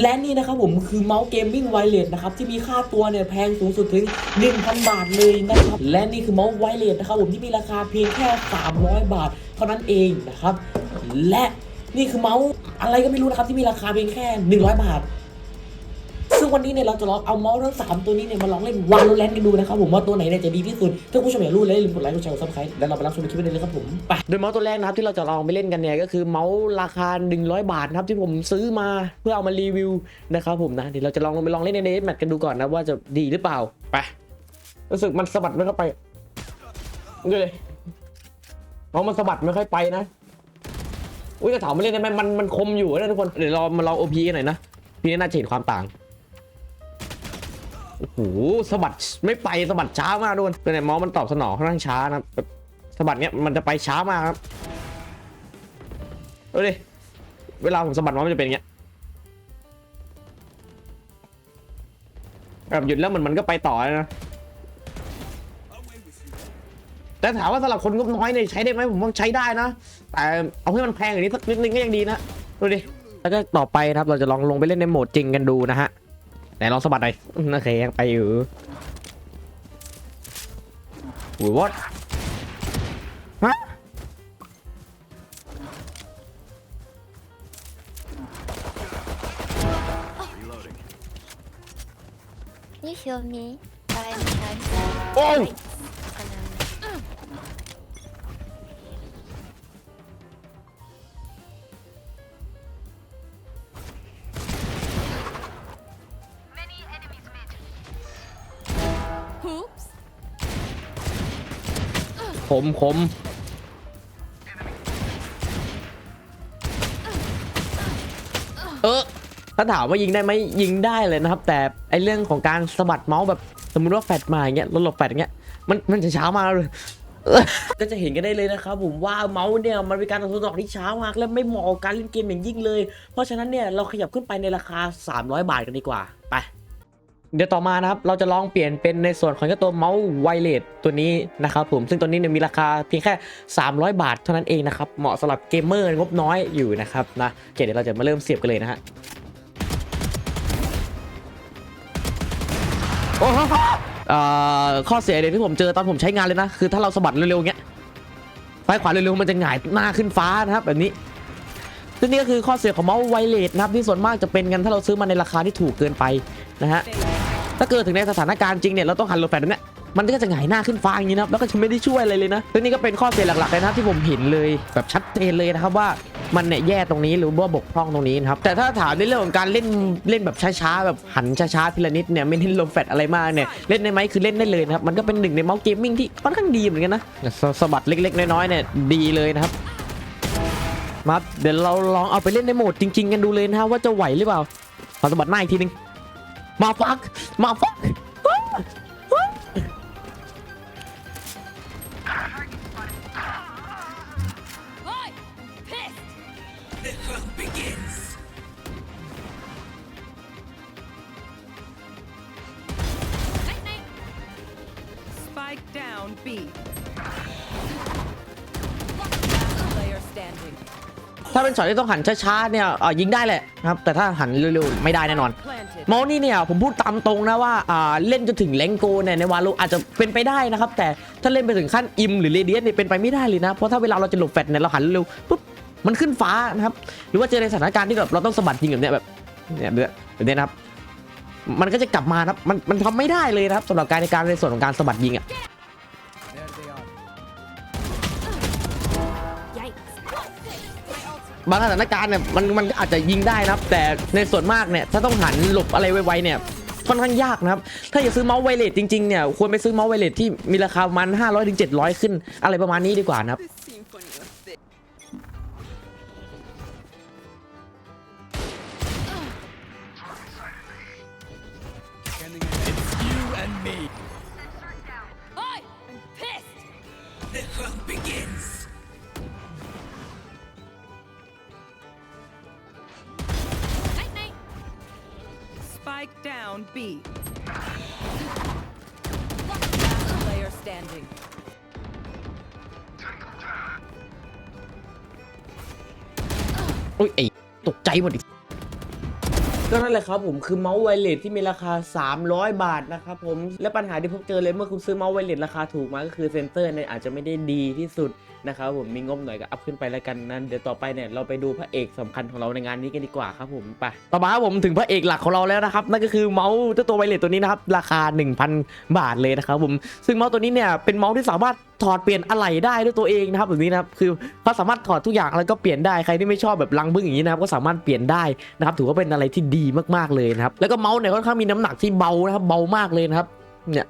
และนี่นะครับผมคือเมาส์เกมมิ่งไวเลสนะครับที่มีค่าตัวเนี่ยแพงสูงสุดถึง 1,000 บาทเลยนะครับและนี่คือเมาส์ไวเลสนะครับผมที่มีราคาเพียงแค่ 300 บาท เท่านั้นเองนะครับและนี่คือเมาส์อะไรก็ไม่รู้นะครับที่มีราคาเพียงแค่ 100 บาท ซึ่งวันนี้เนี่ยเราจะลองเอาเมาส์ทั้งสามตัวนี้เนี่ยมาลองเล่นวันแลนกันดูนะครับผมว่าตัวไหนเนี่ยจะดีที่สุดถ้าผู้ชมอยากรู้เลยอย่าลืมกดไลค์กดแชร์กดซับสไครต์แล้วเราไปรับชมคลิปกันเลยครับผมไปโดยเมาส์ตัวแรกนะครับที่เราจะลองไปเล่นกันเนี่ยก็คือเมาส์ราคา 100 บาทนะครับที่ผมซื้อมาเพื่อเอามารีวิวนะครับผมนะเดี๋ยวเราจะลองลงไปลองเล่นในเนทแมทกันดูก่อนนะว่าจะดีหรือเปล่าไปรู้สึกมันสะบัดไม่เข้าไปดูเลยเมาส์มันสะบัดไม่ค่อยไปนะอุ้ยจะถามมาเล่นได้ไหมมันมันคมอยู่นะทุกคนเดี๋ยวเรามาลองโอพีกันหน่อยนะพี่น่าจะเห็นความต่าง โอ้โหสะบัดไม่ไปสะบัดช้ามากด้วยเป็นไงมอสมันตอบสนองค่อนข้างช้านะสะบัดเนี้ยมันจะไปช้ามากครับดูดิเวลาผมสะบัดมอสมันจะเป็นอย่างเงี้ยแบบหยุดแล้วมันมันก็ไปต่อเลยนะแต่ถามว่าสำหรับคนงบน้อยเนี่ยใช้ได้ไหมผมว่าใช้ได้นะ แต่เอาให้มันแพงอย่างนี้สักนิดนึงก็ยังดีนะดูดิแล้วก็ต่อไปครับเราจะลองลงไปเล่นในโหมดจริงกันดูนะฮะ ไหนลองสะบัดหน่อยอืมโอเคยังไปอยู่อุ้ยวอดฮะ You heal me by any chance? โอ้ ขมขมเออถ้าถามว่ายิงได้ไหมยิงได้เลยนะครับ แต่ไอเรื่องของการสะบัดเมาส์แบบสมมติว่าแฟดมาอย่างเงี้ยรถหลบแฟดอย่างเงี้ยมันมันจะช้ามากเลยก็จะเห็นกันได้เลยนะครับผมว่าเมาส์เนี่ยมันเป็นการตัดสินใจที่ช้ามากและไม่เหมาะกับการเล่นเกมอย่างยิ่งเลย เพราะฉะนั้นเนี่ยเราขยับขึ้นไปในราคา 300 บาทกันดีกว่าไป เดี๋ยวต่อมานะครับเราจะลองเปลี่ยนเป็นในส่วนของตัวเมาส์ไวเลสตัวนี้นะครับผมซึ่งตัวนี้เนี่ยมีราคาเพียงแค่ 300 บาทเท่านั้นเองนะครับเหมาะสำหรับเกมเมอร์งบน้อยอยู่นะครับนะเเดี๋ยวเราจะมาเริ่มเสียบกันเลยนะฮะโอ้โหข้อเสียเดียวที่ผมเจอตอนผมใช้งานเลยนะ คือถ้าเราสะบัดเร็วๆอย่างเงี้ยซ้ายขวาเร็วๆมันจะหงายหน้าขึ้นฟ้านะครับแบบนี้ซึ่งนี่ก็คือข้อเสียของเมาส์ไวเลสนะครับที่ส่วนมากจะเป็นกันถ้าเราซื้อมาในราคาที่ถูกเกินไปนะฮะ ถ้าเกิดถึงในสถานการณ์จริงเนี่ยเราต้องหันโหลดแฟลชแบบเนี้ยมันก็จะหงายหน้าขึ้นฟ้าอย่างนี้นะครับแล้วก็จะไม่ได้ช่วยอะไรเลยนะซึ่งนี่ก็เป็นข้อเสียหลักๆเลยนะที่ผมเห็นเลยแบบชัดเจนเลยนะครับว่ามันเนี่ยแย่ตรงนี้หรือว่าบกพร่องตรงนี้นะครับแต่ถ้าถามในเรื่องของการเล่นเล่นแบบช้าๆแบบหันช้าๆทีละนิดเนี่ยไม่เน้นโลดแฟลชอะไรมากเนี่ยเล่นได้ไหมคือเล่นได้เลยนะครับมันก็เป็นหนึ่งในเมาส์เกมมิ่งที่ค่อนข้างดีเหมือนกันนะสสะบัดเล็ก ๆ น้อยๆเนี่ยดีเลยนะครับมาเดี๋ยวเราลองเอาไปเล่นในโหมดจริง ๆ กันดูเลยนะฮะว่าจะไหวหรือเปล่าขอสะบัดหน้าอีกทีนึง มาฟักมาฟัก I'm pissed. Night night. Spike down B. Player standing. ถ้าเป็นช็อตที่ต้องหันช้าๆเนี่ยยิงได้แหละนะครับแต่ถ้าหันเร็วๆไม่ได้แน่นอนมาส์นี่เนี่ยผมพูดตามตรงนะว่าเล่นจนถึงแรงโกเนี่ยในวาโลอาจจะเป็นไปได้นะครับแต่ถ้าเล่นไปถึงขั้นอิมหรือเรเดียนเนี่ยเป็นไปไม่ได้เลยนะเพราะถ้าเวลาเราจะหลบแฟดเนี่ยเราหันเร็วปุ๊บมันขึ้นฟ้านะครับหรือว่าเจอในสถานการณ์ที่แบบเราต้องสะบัดยิงแบบเนี้ยแบบเนี่ยแบบเนี้ยนะครับมันก็จะกลับมานะครับมันมันทำไม่ได้เลยนะครับสำหรับการในการในส่วนของการสะบัดยิงอะ บางสถานการณ์เนี่ยมันมันอาจจะยิงได้นะครับ แต่ในส่วนมากเนี่ยถ้าต้องหันหลบอะไรไวๆเนี่ยค่อนข้างยากนะครับ ถ้าอยากซื้อเมาส์ไวเลสจริงๆเนี่ยควรไปซื้อเมาส์ไวเลสที่มีราคาประมาณ500ถึง700 ขึ้น อะไรประมาณนี้ดีกว่านะครับ down B. Player standing. อุ้ยไอ้ตกใจหมดอี ก็นั่นแหละครับผมคือเมาส์ไวเลสที่มีราคา 300 บาทนะครับผมและปัญหาที่พบเจอเลยเมื่อคุณซื้อเมาส์ไวเลสราคาถูกมาก็คือเซนเซอร์เนี่ยอาจจะไม่ได้ดีที่สุดนะครับผมมีงบหน่อยก็อัพขึ้นไปแล้วกันนั้นเดี๋ยวต่อไปเนี่ยเราไปดูพระเอกสำคัญของเราในงานนี้กันดีกว่าครับผมไปต่อมาผมถึงพระเอกหลักของเราแล้วนะครับนั่นก็คือเมาส์เจ้าตัวไวเลสตัวนี้นะครับราคา 1,000 บาทเลยนะครับผมซึ่งเมาส์ตัวนี้เนี่ยเป็นเมาส์ที่สามารถถอดเปลี่ยนอะไหล่ได้ด้วยตัวเองนะครับแบบนี้นะครับคือเขาสามารถถอดทุกอย่างแล้วก็เปลี่ยนได้ใครที่ไม่ชอบแบบลังบึ้งอย่างนี้นะครับก็สามารถเปลี่ยนได้นะครับถือว่าเป็นอะไรที่ดีมากๆเลยนะครับ แล้วก็เมาส์เนี่ยค่อนข้างมีน้ำหนักที่เบานะครับเบามากเลยนะครับเนี่ย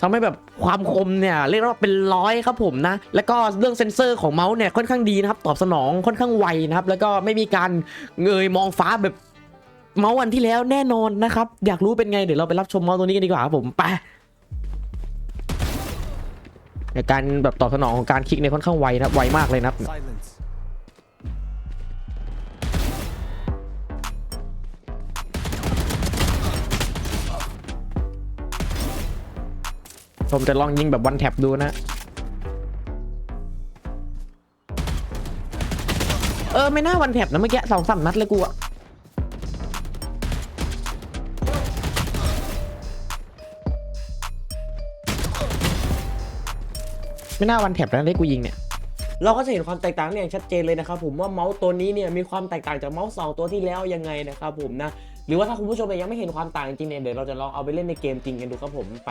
ทำให้แบบความคมเนี่ยเรียกได้ว่าเป็นร้อยครับผมนะ แล้วก็เรื่องเซนเซอร์ของเมาส์เนี่ยค่อนข้างดีนะครับ ตอบสนองค่อนข้างไวนะครับ แล้วก็ไม่มีการเงยมองฟ้าแบบเมาส์วันที่แล้วแน่นอนนะครับ อยากรู้เป็นไงเดี๋ยวเราไปรับชมเมาส์ตัวนี้กันดีกว่าครับผมไปการแบบตอบสนองของการคลิกเนี่ยค่อนข้างไวนะครับไวมากเลยนะครับ ผมจะลองยิงแบบวันแท็บดูนะ เออ ไม่น่าวันแท็บนะเมื่อกี้สองสามนัดเลยกูอะไม่น่าวันแท็บนะได้กูยิงเนี่ยเราก็จะเห็นความแตกต่างอย่างชัดเจนเลยนะครับผมว่าเมาส์ตัวนี้เนี่ยมีความแตกต่างจากเมาส์สองตัวที่แล้วยังไงนะครับผมนะหรือว่าถ้าคุณผู้ชมยยังไม่เห็นความต่างจริงเนี่ยเดี๋ยวเราจะลองเอาไปเล่นในเกมจริงกันดูครับผมไป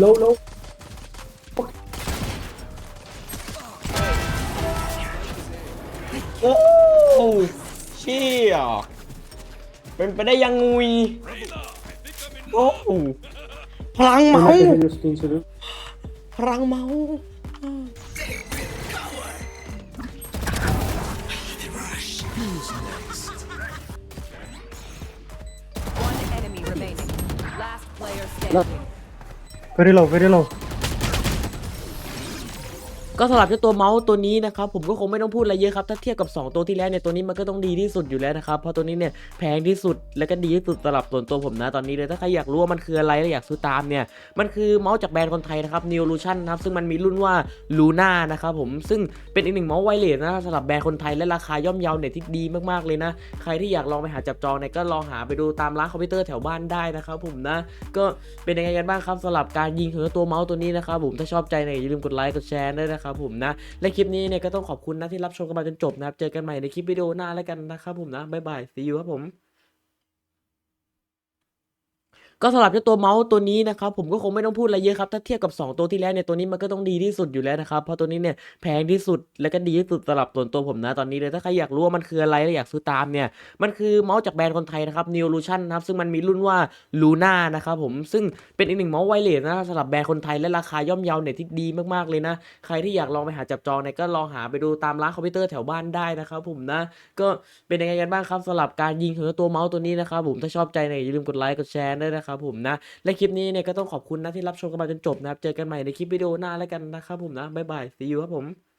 โลโลโอ้เชี่ยเป็นไปได้ยังงุยโอ้พลังเมาส์พลังเมาส์ One enemy remaining. Last player standing. Very low, very low. ก็สำหรับเจ้าตัวเมาส์ตัวนี้นะครับผมก็คงไม่ต้องพูดอะไรเยอะครับถ้าเทียบกับ 2 ตัวที่แล้วเนี่ยตัวนี้มันก็ต้องดีที่สุดอยู่แล้วนะครับเพราะตัวนี้เนี่ยแพงที่สุดและก็ดีที่สุดสำหรับส่วนตัวผมนะตอนนี้เลยถ้าใครอยากรู้ว่ามันคืออะไรและอยากซื้อตามเนี่ยมันคือเมาส์จากแบรนด์คนไทยนะครับ Neolution นะครับซึ่งมันมีรุ่นว่า Luna นะครับผมซึ่งเป็นอีกหนึ่งเมาส์ไวเลสนะสำหรับแบรนด์คนไทยและราคาย่อมเยาเนี่ยที่ดีมากๆเลยนะ ใครที่อยากลองไปหาจับจองเนี่ยก็ลองหาไปดูตามร้านคอมพิวเตอร์แถวบ้านได้นะครับผมนะก็เป็นยังไงกันบ้างครับสำหรับการยิงของตัวเมาส์ตัวนี้นะครับผมถ้าชอบใจเนี่ยอย่าลืมกดไลค์กดแชร์ด้วยนะครับับผมนะ และคลิปนี้เนี่ยก็ต้องขอบคุณนะที่รับชมกันมาจนจบนะครับ เจอกันใหม่ในคลิปวิดีโอหน้าแล้วกันนะครับผมนะบ๊ายบาย see you ครับผม ก็สำหรับเจ้าตัวเมาส์ตัวนี้นะครับผมก็คงไม่ต้องพูดอะไรเยอะครับถ้าเทียบกับ 2 ตัวที่แล้วเนี่ยตัวนี้มันก็ต้องดีที่สุดอยู่แล้วนะครับเพราะตัวนี้เนี่ยแพงที่สุดและก็ดีที่สุดสำหรับส่วนตัวผมนะตอนนี้เลยถ้าใครอยากรู้ว่ามันคืออะไรและอยากซื้อตามเนี่ยมันคือเมาส์จากแบรนด์คนไทยนะครับ Neolution นะครับซึ่งมันมีรุ่นว่า Luna นะครับผมซึ่งเป็นอีกหนึ่งเมาส์ไวเลสนะสำหรับแบรนด์คนไทยและราคาย่อมเยาเนี่ยที่ดีมากๆเลยนะ ใครที่อยากลองไปหาจับจองเนี่ยก็ลองหาไปดูตามร้านคอมพิวเตอร์แถวบ้านได้นะครับผมนะก็เป็นยังไงกันบ้างครับสำหรับการยิงของตัวเมาส์ตัวนี้นะครับผมถ้าชอบใจเนี่ยอย่าลืมกดไลค์กดแชร์ด้วยนะครับผมนะ และคลิปนี้เนี่ยก็ต้องขอบคุณนะที่รับชมกันมาจนจบนะครับ เจอกันใหม่ในคลิปวิดีโอหน้าแล้วกันนะครับผมนะบ๊ายบาย see you ครับผม